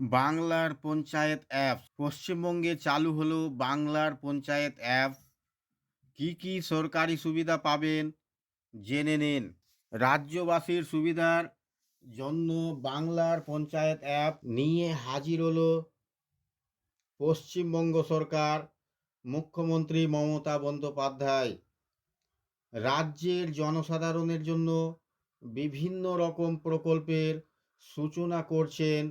বাংলার পঞ্চায়েত অ্যাপ পশ্চিমবঙ্গে চালু হলো বাংলার পঞ্চায়েত অ্যাপ কি কি সরকারি সুবিধা পাবেন জেনে নিন। রাজ্যবাসীর সুবিধার জন্য বাংলার পঞ্চায়েত অ্যাপ নিয়ে হাজির হলো পশ্চিমবঙ্গ সরকার, মুখ্যমন্ত্রী মমতা বন্দ্যোপাধ্যায়। রাজ্যের জনসাধারণের জন্য বিভিন্ন রকম প্রকল্পের সূচনা করছেন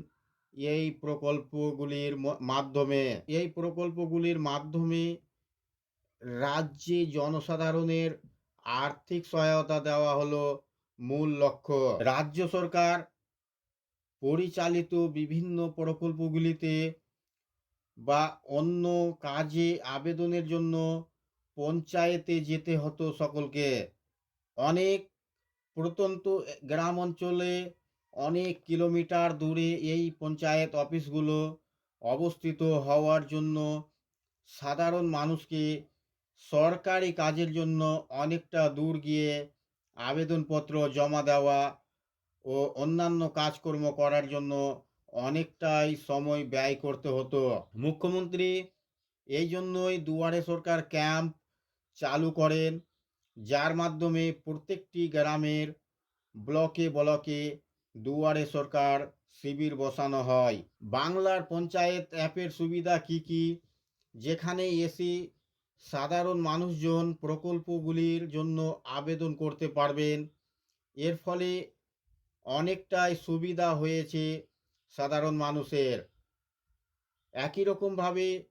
এই প্রকল্পগুলির মাধ্যমে, এই প্রকল্পগুলির মাধ্যমে রাজ্যে জনসাধারণের আর্থিক সহায়তা দেওয়া হলো মূল লক্ষ্য। রাজ্য সরকার পরিচালিত বিভিন্ন প্রকল্পগুলিতে বা অন্য কাজে আবেদনের জন্য পঞ্চায়েতে যেতে হতো সকলকে। অনেক প্রত্যন্ত গ্রাম অঞ্চলে অনেক কিলোমিটার দূরে এই পঞ্চায়েত অফিসগুলো অবস্থিত হওয়ার জন্য সাধারণ মানুষকে সরকারি কাজের জন্য অনেকটা দূর গিয়ে আবেদনপত্র জমা দেওয়া ও অন্যান্য কাজকর্ম করার জন্য অনেকটাই সময় ব্যয় করতে হতো। মুখ্যমন্ত্রী এই জন্যই দুয়ারে সরকার ক্যাম্প চালু করেন, যার মাধ্যমে প্রত্যেকটি গ্রামের ব্লকে ব্লকে দুয়ারে সরকার শিবির বসানো হয়। বাংলার পঞ্চায়েত অ্যাপের সুবিধা কি কি? যেখানে এসি, সাধারণ মানুষজন প্রকল্পগুলির জন্য আবেদন করতে পারবেন। এর ফলে অনেকটাই সুবিধা হয়েছে সাধারণ মানুষের। একই রকমভাবে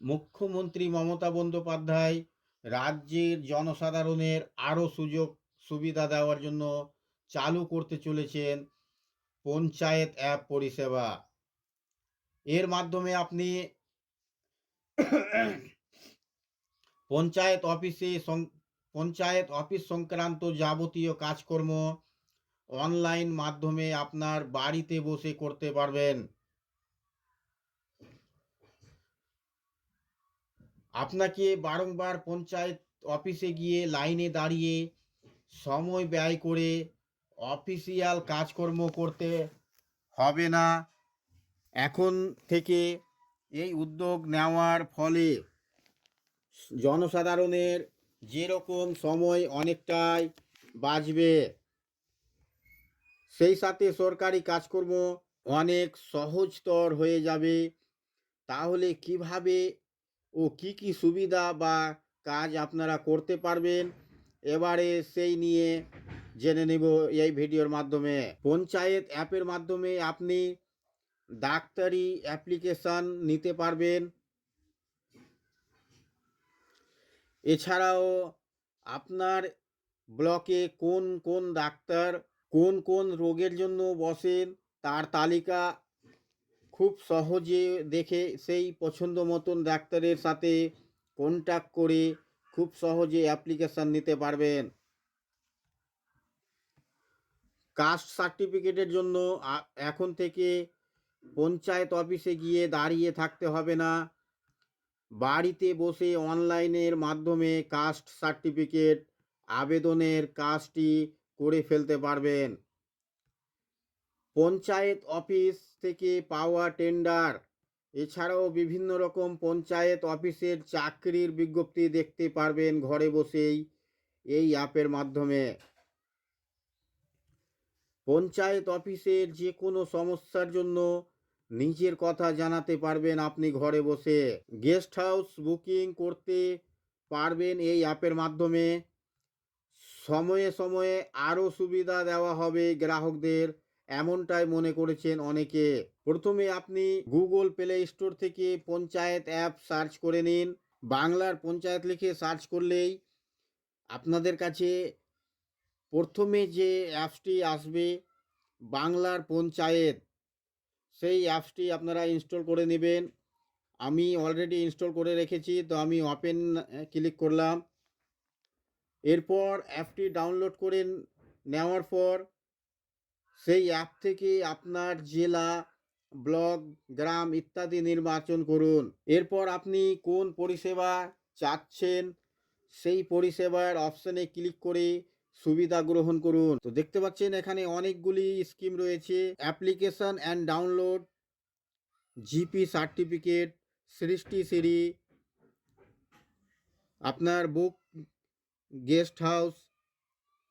মুখ্যমন্ত্রী মমতা বন্দ্যোপাধ্যায় রাজ্যের জনসাধারণের আরও সুযোগ, সুবিধা দেওয়ার জন্য চালু করতে চলেছেন পঞ্চায়েত অ্যাপ পরিষেবা। এর মাধ্যমে আপনি পঞ্চায়েত অফিসে পঞ্চায়েত অফিস সংক্রান্ত যাবতীয় কাজকর্ম অনলাইন মাধ্যমে আপনার বাড়িতে বসে করতে পারবেন। আপনাকে বারংবার পঞ্চায়েত অফিসে গিয়ে লাইনে দাঁড়িয়ে সময় ব্যয় করে অফিসিয়াল কাজকর্ম করতে হবে না। এখন থেকে এই উদ্যোগ নেওয়ার ফলে জনসাধারণের যেরকম সময় অনেকটাই বাঁচবে, সেই সাথে সরকারি কাজকর্ম অনেক সহজতর হয়ে যাবে। তাহলে কীভাবে ও কি কি সুবিধা বা কাজ আপনারা করতে পারবেন এবারে সেই নিয়ে জেনে নেব এই ভিডিওর মাধ্যমে। পঞ্চায়েত অ্যাপের মাধ্যমে আপনি ডাক্তারি অ্যাপ্লিকেশান নিতে পারবেন। এছাড়াও আপনার ব্লকে কোন কোন ডাক্তার কোন কোন রোগের জন্য বসেন তার তালিকা খুব সহজে দেখে সেই পছন্দ মতন ডাক্তারের সাথে কন্ট্যাক্ট করে খুব সহজে অ্যাপ্লিকেশান নিতে পারবেন। কাস্ট সার্টিফিকেটের জন্য এখন থেকে পঞ্চায়েত অফিসে গিয়ে দাঁড়িয়ে থাকতে হবে না। বাড়িতে বসে অনলাইনের মাধ্যমে কাস্ট সার্টিফিকেট আবেদনের কাজটি করে ফেলতে পারবেন। পঞ্চায়েত অফিস থেকে পাওয়া টেন্ডার এছাড়াও বিভিন্ন রকম পঞ্চায়েত অফিসের চাকরির বিজ্ঞপ্তি দেখতে পারবেন ঘরে বসেই এই অ্যাপের মাধ্যমে। পঞ্চায়েত অফিসের যে কোনো সমস্যার জন্য নিজের কথা জানাতে পারবেন আপনি ঘরে বসে। গেস্ট হাউস বুকিং করতে পারবেন এই অ্যাপের মাধ্যমে। সময়ে সময়ে আরও সুবিধা দেওয়া হবে গ্রাহকদের। এমনটাই মনে করেছেন অনেকে। প্রথমে আপনি গুগল প্লে স্টোর থেকে পঞ্চায়েত অ্যাপ সার্চ করে নিন। বাংলার পঞ্চায়েত লিখে সার্চ করলেই আপনাদের কাছে প্রথমে যে অ্যাপসটি আসবে, বাংলার পঞ্চায়েত, সেই অ্যাপসটি আপনারা ইনস্টল করে নেবেন। আমি অলরেডি ইনস্টল করে রেখেছি, তো আমি ওপেন ক্লিক করলাম। এরপর অ্যাপটি ডাউনলোড করে নেওয়ার পর সেই অ্যাপ থেকে আপনার জেলা ব্লক গ্রাম ইত্যাদি নির্বাচন করুন। এরপর আপনি কোন পরিষেবা চাচ্ছেন, সেই পরিষেবার অপশানে ক্লিক করে সুবিধা গ্রহণ করুন। তো দেখতে পাচ্ছেন এখানে অনেকগুলি স্কিম রয়েছে। Application and download GP certificate সৃষ্টি সিরি আপনার book guest house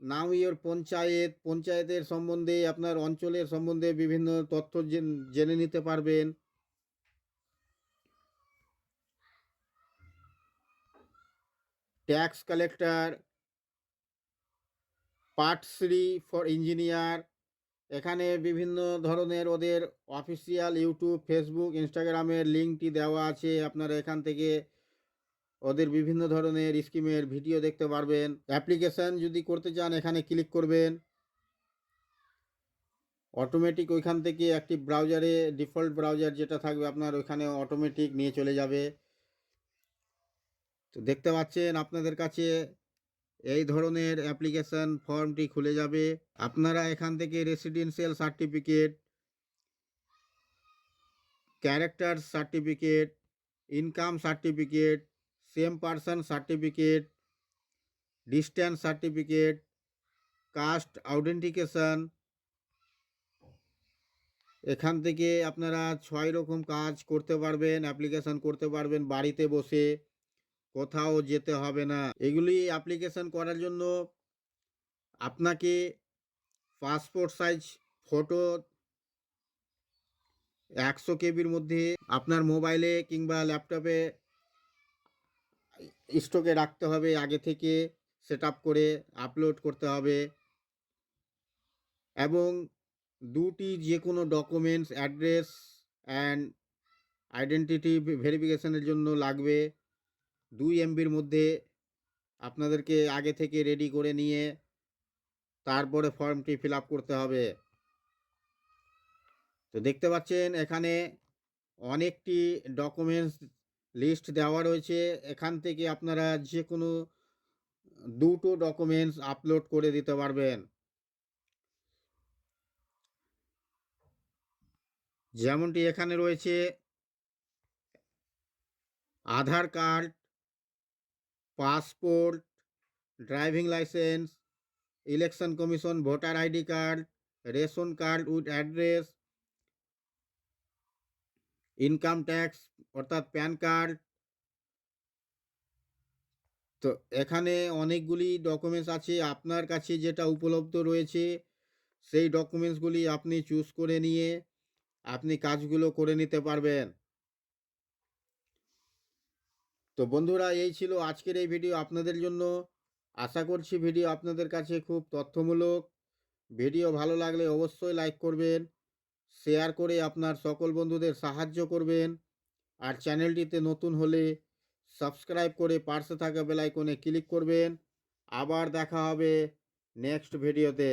now your panchayat, পঞ্চায়েতের সম্বন্ধে, আপনার অঞ্চলের সম্বন্ধে বিভিন্ন তথ্য জেন- নিতে পারবেন। ট্যাক্স কালেক্টর পাটশ্রী ফর ইঞ্জিনিয়ার, এখানে বিভিন্ন ধরনের ওদের অফিসিয়াল ইউটিউব, ফেসবুক, ইনস্টাগ্রামের লিঙ্কটি দেওয়া আছে, আপনারা এখান থেকে ওদের বিভিন্ন ধরনের স্কিমের ভিডিও দেখতে পারবেন। অ্যাপ্লিকেশন যদি করতে চান, এখানে ক্লিক করবেন। অটোমেটিক ওইখান থেকে একটি ব্রাউজারে, ডিফল্ট ব্রাউজার যেটা থাকবে আপনার, ওইখানে অটোমেটিক নিয়ে চলে যাবে। তো দেখতে পাচ্ছেন আপনাদের কাছে এই ধরনের অ্যাপ্লিকেশন ফর্মটি খুলে যাবে। আপনারা এখান থেকে residential certificate character certificate income certificate same person certificate, distance certificate, caste identification এখান থেকে আপনারা ছয় রকম কাজ করতে পারবেন, অ্যাপ্লিকেশন করতে পারবেন বাড়িতে বসে, কোথাও যেতে হবে না। এগুলি অ্যাপ্লিকেশন করার জন্য আপনাকে পাসপোর্ট সাইজ, ফটো একশো কেবির মধ্যে আপনার মোবাইলে কিংবা ল্যাপটপে স্টকে রাখতে হবে আগে থেকে সেট করে আপলোড করতে হবে। এবং দুটি যে কোনো ডকুমেন্টস, অ্যাড্রেস অ্যান্ড আইডেন্টিটি ভেরিফিকেশনের জন্য লাগবে। দুই এমবির মধ্যে আপনাদেরকে আগে থেকে রেডি করে নিয়ে তারপরে ফর্মটি ফিল করতে হবে। তো দেখতে পাচ্ছেন এখানে অনেকটি ডকুমেন্টস লিস্ট দেওয়া রয়েছে। এখান থেকে আপনারা যে কোনো দুটো ডকুমেন্টস আপলোড করে দিতে পারবেন। যেমনটি এখানে রয়েছে, Aadhaar card passport driving licence election commission voter ID card ration card with address income tax অর্থাৎ প্যান কার্ড তো এখানে অনেকগুলি ডকুমেন্টস আছে। আপনার কাছে যেটা উপলব্ধ রয়েছে, সেই ডকুমেন্টসগুলি আপনি চুজ করে নিয়ে আপনি কাজগুলো করে নিতে পারবেন। তো বন্ধুরা, এই ছিল আজকের এই ভিডিও আপনাদের জন্য। আশা করছি ভিডিও আপনাদের কাছে খুব তথ্যমূলক। ভিডিও ভালো লাগলে অবশ্যই লাইক করবেন। শেয়ার করে আপনার সকল বন্ধুদের সাহায্য করবেন। আর চ্যানেলটিতে নতুন হলে সাবস্ক্রাইব করে পার্শ্বে থাকা বেলাইকনে ক্লিক করবেন। আবার দেখা হবে নেক্সট ভিডিওতে।